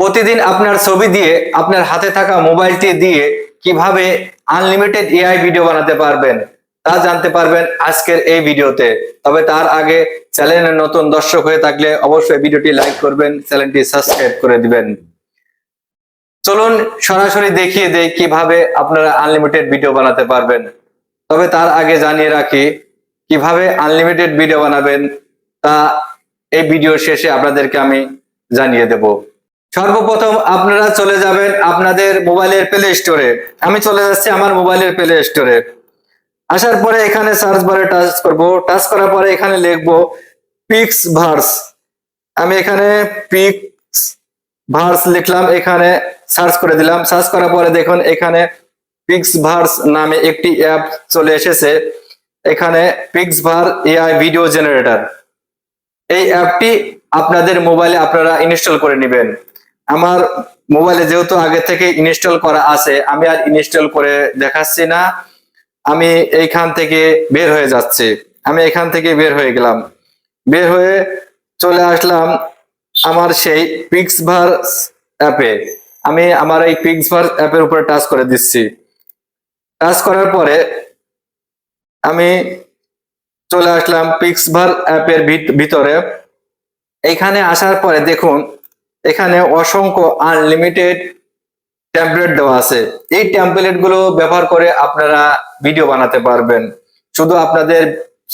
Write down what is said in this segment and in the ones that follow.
প্রতিদিন আপনার ছবি দিয়ে আপনার হাতে থাকা মোবাইলটি দিয়ে কীভাবে আনলিমিটেড এআই ভিডিও বানাতে পারবেন, তা জানতে পারবেন আজকের এই ভিডিওতে। তবে তার আগে চ্যানেলের নতুন দর্শক হয়ে থাকলে অবশ্যই ভিডিওটি লাইক করবেন, চ্যানেলটি সাবস্ক্রাইব করে দিবেন। চলুন সরাসরি দেখিয়ে দেই কীভাবে আপনারা আনলিমিটেড ভিডিও বানাতে পারবেন। তবে তার আগে জানিয়ে রাখি, কীভাবে আনলিমিটেড ভিডিও বানাবেন তা এই ভিডিও শেষে আপনাদেরকে আমি জানিয়ে দেব। সর্বপ্রথম আপনারা চলে যাবেন আপনাদের মোবাইলের প্লে স্টোরে আমি চলে যাচ্ছি আমার মোবাইলের প্লে স্টোরে আসার পরে এখানে সার্চ বারে টাচ করব। টাচ করার পরে এখানে লিখব পিক্স ভার্স আমি এখানে পিক্স ভার্স লিখলাম, এখানে সার্চ করে দিলাম। সার্চ করার পরে দেখুন, এখানে পিক্স ভার্স নামে একটি অ্যাপ চলে এসেছে। এখানে পিক্স ভার এআই ভিডিও জেনারেটর এই অ্যাপটি আপনাদের মোবাইলে আপনারা ইনস্টল করে নেবেন। আমার মোবাইলে যেহেতু আগে থেকে ইনস্টল করা আছে, আমি আর ইনস্টল করে দেখাচ্ছি না। আমি এইখান থেকে বের হয়ে যাচ্ছি। আমি এখান থেকে বের হয়ে গেলাম। বের হয়ে চলে আসলাম আমার সেই পিক্সভার অ্যাপে আমি আমার এই পিক্সভার অ্যাপের উপরে টাচ করে দিচ্ছি। টাচ করার পরে আমি চলে আসলাম পিক্সভার অ্যাপের ভিত- ভিতরে। এখানে আসার পরে দেখুন এখানে অসংখ্য আনলিমিটেড টেমপ্লেট দেওয়া আছে। এই টেমপ্লেটগুলো ব্যবহার করে আপনারা ভিডিও বানাতে পারবেন। শুধু আপনাদের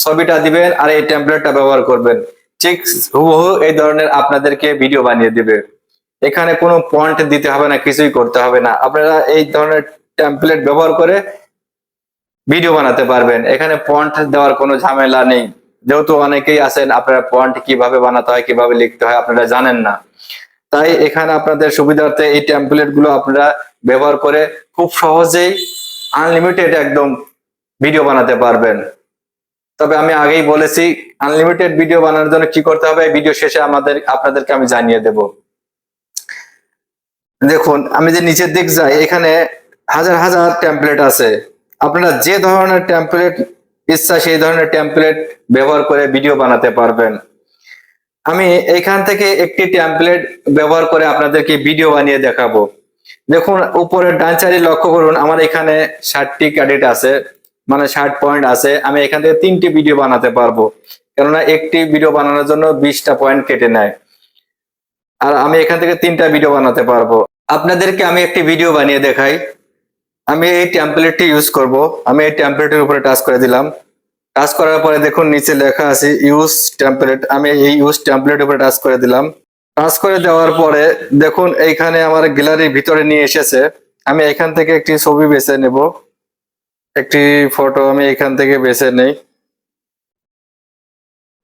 ছবিটা দিবেন আর এই টেমপ্লেটটা ব্যবহার করবেন। ঠিক হুবহু এই ধরনের আপনাদেরকে ভিডিও বানিয়ে দিবে। এখানে কোনো পয়েন্ট দিতে হবে না কিছুই করতে হবে না। আপনারা এই ধরনের টেমপ্লেট ব্যবহার করে ভিডিও বানাতে পারবেন। এখানে পয়েন্ট দেওয়ার কোনো ঝামেলা নেই। যেহেতু অনেকেই আছেন আপনারা পয়েন্ট কীভাবে বানাতে হয় কীভাবে লিখতে হয় আপনারা জানেন না। তাই এখানে আপনাদের সুবিধার্থে এই টেমপ্লেটগুলো আপনারা ব্যবহার করে খুব সহজেই আনলিমিটেড একদম ভিডিও বানাতে পারবেন। তবে আমি আগেই বলেছি আনলিমিটেড ভিডিও বানানোর জন্য কি করতে হবে? ভিডিও শেষে আমাদের, আপনাদেরকে আমি জানিয়ে দেব। দেখুন, আমি যে নিচের দিক যাই, এখানে হাজার হাজার টেমপ্লেট আছে। আপনারা যে ধরনের টেমপ্লেট ইচ্ছা সেই ধরনের টেমপ্লেট ব্যবহার করে ভিডিও বানাতে পারবেন। আমি এখান থেকে একটি টেমপ্লেট ব্যবহার করে আপনাদেরকে ভিডিও বানিয়ে দেখাবো। দেখুন, উপরের ডান সাইডে লক্ষ্য করুন, আমার এখানে ষাটটি ক্রেডিট আছে মানে ষাট পয়েন্ট আছে, আমি এখান থেকে তিনটি ভিডিও বানাতে পারব। কেননা একটি ভিডিও বানানোর জন্য বিশটা পয়েন্ট কেটে নেয়। আর আমি এখান থেকে তিনটা ভিডিও বানাতে পারব। আপনাদেরকে আমি একটি ভিডিও বানিয়ে দেখাই। আমি এই টেমপ্লেটটি ইউজ করব। আমি এই টেমপ্লেটের উপরে টাচ করে দিলাম। টাচ করার পরে দেখুন, নিচে লেখা আছে ইউজ টেমপ্লেট আমি এই ইউজ টেমপ্লেট উপরে টাচ করে দিলাম। টাচ করে দেওয়ার পরে দেখুন, এইখানে আমার গ্যালারির ভিতরে নিয়ে এসেছে। আমি এখান থেকে একটি ছবি বেছে নেব। একটি ফটো আমি এখান থেকে বেছে নেই।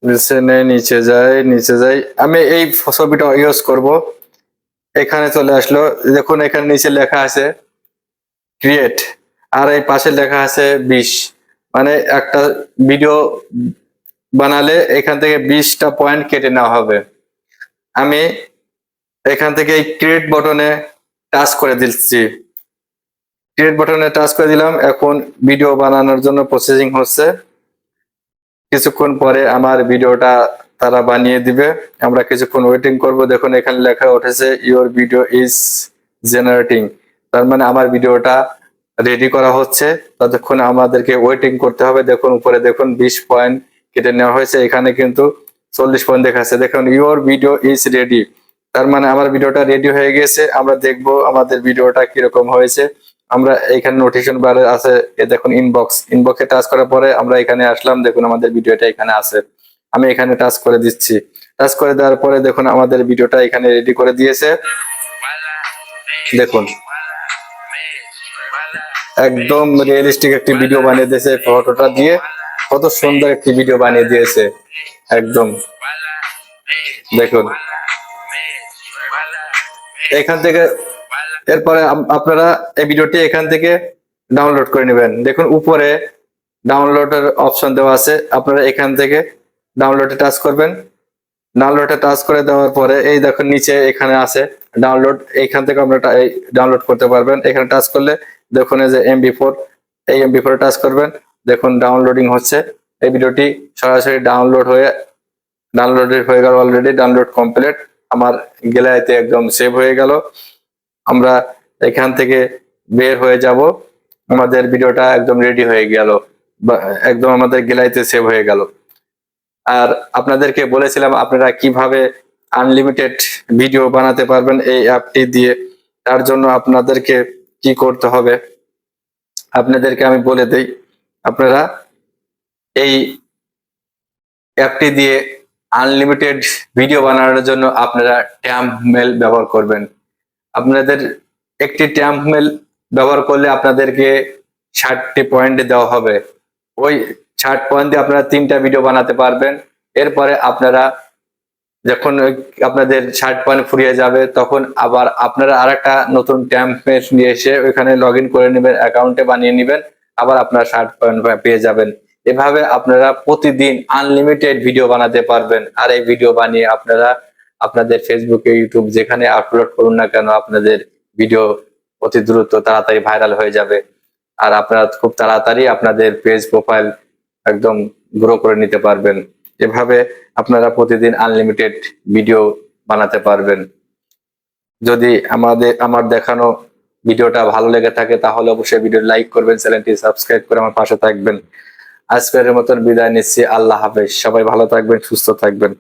বেছে নেই, নিচে যাই নিচে যাই। আমি এই ছবিটা ইউজ করব। এখানে চলে আসলো। দেখুন, এখানে নিচে লেখা আছে ক্রিয়েট আর এই পাশে লেখা আছে বিশ। মানে একটা ভিডিও বানালে এখান থেকে বিশটা পয়েন্ট কেটে নেওয়া হবে। আমি এখান থেকে এই ক্রিয়েট বটনে টাচ করে দিচ্ছি। ক্রিয়েট বটনে টাচ করে দিলাম। এখন ভিডিও বানানোর জন্য প্রসেসিং হচ্ছে। কিছুক্ষণ পরে আমার ভিডিওটা তারা বানিয়ে দিবে। আমরা কিছুক্ষণ ওয়েটিং করব। দেখুন, এখানে লেখা উঠেছে ইওর ভিডিও ইজ জেনারেটিং তার মানে আমার ভিডিওটা রেডি করা হচ্ছে। ততক্ষণ আমাদেরকে ওয়েটিং করতে হবে। দেখুন, উপরে দেখুন, বিশ পয়েন্ট কেটে নেওয়া হয়েছে। এখানে কিন্তু চল্লিশ পয়েন্ট দেখাচ্ছে। দেখুন ইওর ভিডিও ইজ রেডি তার মানে আমার ভিডিওটা রেডি হয়ে গেছে আমরা দেখব আমাদের ভিডিওটা কীরকম হয়েছে। আমরা এখানে নোটিফিকেশন বারে আছে। এ দেখুন ইনবক্স ইনবক্সে টাচ করার পরে আমরা এখানে আসলাম। দেখুন, আমাদের ভিডিওটা এখানে আছে। আমি এখানে টাচ করে দিচ্ছি। টাচ করে দেওয়ার পরে দেখুন, আমাদের ভিডিওটা এখানে রেডি করে দিয়েছে। দেখুন। একদম রিয়েলিস্টিক একটি ভিডিও বানিয়ে দিয়েছে ফটোটা দিয়ে। কত সুন্দর একটি ভিডিও বানিয়ে দিয়েছে। একদম। দেখুন। এখান থেকে এরপরে আপনারা এই ভিডিওটি এখান থেকে ডাউনলোড করে নেবেন। দেখুন, উপরে ডাউনলোডের অপশন দেওয়া আছে। আপনারা এখান থেকে ডাউনলোডে টাচ করবেন। ডাউনলোডে টাচ করে দেওয়ার পরে এই দেখুন, নিচে এখানে আছে ডাউনলোড এখান থেকে আপনারা ডাউনলোড করতে পারবেন। এখানে টাচ করলে দেখুন এই যে এমবি ফোর এই এমবি ফোরে টাচ করবেন। দেখুন ডাউনলোডিং হচ্ছে। এই ভিডিওটি সরাসরি ডাউনলোড হয়ে ডাউনলোডেড হয়ে গেল অলরেডি ডাউনলোড কমপ্লিট আমার গ্যালারিতে একদম সেভ হয়ে গেল। আমরা এখান থেকে বের হয়ে যাব। আমাদের ভিডিওটা একদম রেডি হয়ে গেল। একদম আমাদের গ্যালারিতে সেভ হয়ে গেল। আর আপনাদেরকে বলেছিলাম আপনারা কীভাবে আনলিমিটেড ভিডিও বানাতে পারবেন এই অ্যাপটি দিয়ে। তার জন্য আপনাদেরকে কি করতে হবে? আপনাদেরকে আমি বলে দেই, আপনারা এই অ্যাপটি দিয়ে আনলিমিটেড ভিডিও বানানোর জন্য আপনারা ট্যাম্প মেল ব্যবহার করবেন। আপনাদের একটি ট্যাম্প মেল ব্যবহার করলে আপনাদেরকে ষাটটি পয়েন্ট দেওয়া হবে। ওই ষাট পয়েন্ট দিয়ে আপনারা তিনটা ভিডিও বানাতে পারবেন। এরপরে আপনারা যখন আপনাদের শার্ট পয়েন্ট ফুরিয়ে যাবে, তখন আবার আপনারা আরেকটা নতুন ট্যাম্পের নিয়ে এসে ওইখানে লগ করে নেবেন অ্যাকাউন্টে বানিয়ে নেবেন, আবার আপনারা ষাট পয়েন্ট পেয়ে যাবেন। এভাবে আপনারা প্রতিদিন আনলিমিটেড ভিডিও বানাতে পারবেন। আর এই ভিডিও বানিয়ে আপনারা আপনাদের ফেসবুকে ইউটিউব যেখানে আপলোড করুন না কেন, আপনাদের ভিডিও অতি দ্রুত তাড়াতাড়ি ভাইরাল হয়ে যাবে। আর আপনারা খুব তাড়াতাড়ি আপনাদের পেজ প্রোফাইল একদম গ্রো করে নিতে পারবেন। এভাবে আপনারা প্রতিদিন আনলিমিটেড ভিডিও বানাতে পারবেন। যদি আমাদের, আমার দেখানো ভিডিওটা ভালো লেগে থাকে, তাহলে অবশ্যই ভিডিও লাইক করবেন চ্যানেলটি সাবস্ক্রাইব করে আমার পাশে থাকবেন। আজকের মতন বিদায় নিচ্ছি, আল্লাহ হাফেজ। সবাই ভালো থাকবেন, সুস্থ থাকবেন।